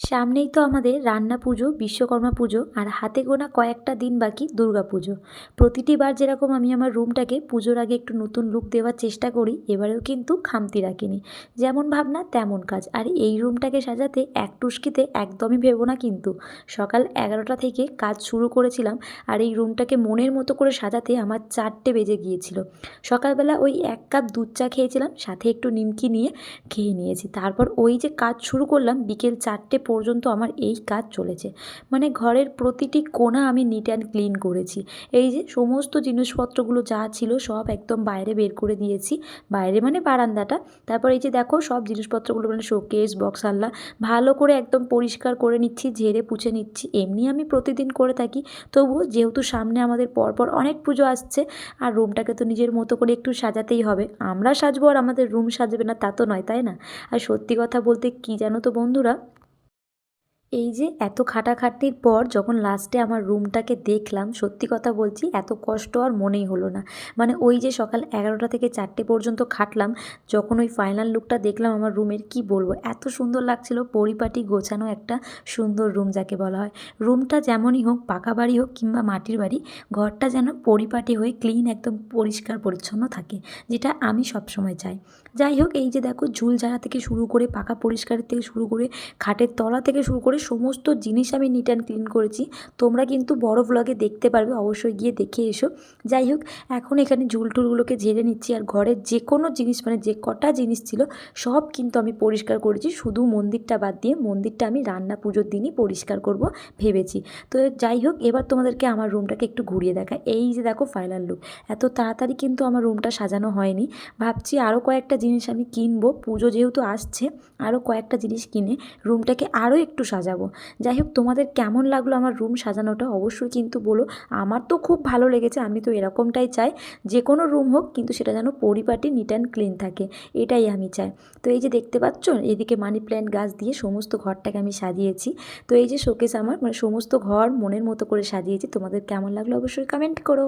সামনেই তো আমাদের রান্না পুজো, বিশ্বকর্মা পুজো আর হাতে গোনা কয়েকটা দিন বাকি দুর্গা পুজো। প্রতিটি বার যেরকম আমি আমার রুমটাকে পুজোর আগে একটু নতুন লুক দেওয়ার চেষ্টা করি, এবারেও কিন্তু খামতি রাখিনি। যেমন ভাবনা তেমন কাজ। আর এই রুমটাকে সাজাতে এক টুস্কিতে একদমই ভেবো না কিন্তু। সকাল এগারোটা থেকে কাজ শুরু করেছিলাম আর এই রুমটাকে মনের মতো করে সাজাতে আমার চারটে বেজে গিয়েছিল। সকালবেলা ওই এক কাপ দুধ চা খেয়েছিলাম, সাথে একটু নিমকি নিয়ে খেয়ে নিয়েছি। তারপর ওই যে কাজ শুরু করলাম, বিকেল চারটে পর্যন্ত আমার এই কাজ চলেছে। মানে ঘরের প্রতিটি কোণা আমি নিট অ্যান্ড ক্লিন করেছি। এই যে সমস্ত জিনিসপত্রগুলো যা ছিল সব একদম বাইরে বের করে দিয়েছি। বাইরে মানে বারান্দাটা। তারপর এই যে দেখো সব জিনিসপত্রগুলো মানে শোকেস বক্স আল্লা ভালো করে একদম পরিষ্কার করে নিচ্ছি, ঝেড়ে পুছে নিচ্ছি। এমনি আমি প্রতিদিন করে থাকি। তবুও যেহেতু সামনে আমাদের পরপর অনেক পুজো আসছে, আর রুমটাকে তো নিজের মতো করে একটু সাজাতেই হবে। আমরা সাজবো আর আমাদের রুম সাজবে না, তা তো নয়, তাই না? আর সত্যি কথা বলতে কি জানো তো বন্ধুরা? এই যে এত খাটাখাটনির পর যখন লাস্টে আমার রুমটাকে দেখলাম, সত্যি কথা বলছি, এত কষ্ট আর মনেই হলো না। মানে ওই যে সকাল এগারোটা থেকে চারটে পর্যন্ত খাটলাম, যখন ওই ফাইনাল লুকটা দেখলাম আমার রুমের কি বলব? এত সুন্দর লাগছিল, পরিপাটি গোছানো একটা সুন্দর রুম যাকে বলা হয়। রুমটা যেমনই হোক, পাকা বাড়ি হোক কিংবা মাটির বাড়ি, ঘরটা যেন পরিপাটি হয়ে ক্লিন একদম পরিষ্কার পরিচ্ছন্ন থাকে, যেটা আমি সবসময় চাই। যাই হোক, এই যে দেখো ঝুল ঝাড়া থেকে শুরু করে, পাকা পরিষ্কারের থেকে শুরু করে, খাটের তলা থেকে শুরু করে সমস্ত জিনিস আমি নিট অ্যান্ড ক্লিন করেছি। তোমরা কিন্তু বড় ব্লগে দেখতে পারবে, অবশ্যই গিয়ে দেখে এসো। যাই হোক, এখন এখানে ঝুল টুলগুলোকে ঝেড়ে নিচ্ছি আর ঘরের যে কোনো জিনিস মানে যে কটা জিনিস ছিল, সব কিন্তু আমি পরিষ্কার করেছি। শুধু মন্দিরটা বাদ দিয়ে মন্দিরটা আমি রান্না পুজোর দিনই পরিষ্কার করব ভেবেছি। তো যাই হোক, এবার তোমাদেরকে আমার রুমটাকে একটু ঘুরিয়ে দেখায় এই যে দেখো ফাইনাল লুক এত তাড়াতাড়ি কিন্তু আমার রুমটা সাজানো হয়নি। ভাবছি আরও কয়েকটা জিনিস আমি কিনবো। পুজো যেহেতু আসছে আরও কয়েকটা জিনিস কিনে রুমটাকে আরও একটু সাজাবো যাই হোক, তোমাদের কেমন লাগল আমার রুম সাজানোটা অবশ্যই কিন্তু বলো। আমার তো খুব ভালো লেগেছে, আমি তো এরকমটাই চাই। যে কোনো রুম হোক, কিন্তু সেটা যেন পরিপাটি নিট অ্যান্ড ক্লিন থাকে, এটাই আমি চাই। তো এই যে দেখতে পাচ্ছ, এদিকে মানি প্ল্যান্ট গাছ দিয়ে সমস্ত ঘরটাকে আমি সাজিয়েছি। তো এই যে শোকেস আমার মানে সমস্ত ঘর মনের মতো করে সাজিয়েছি, তোমাদের কেমন লাগল অবশ্যই কমেন্ট করো।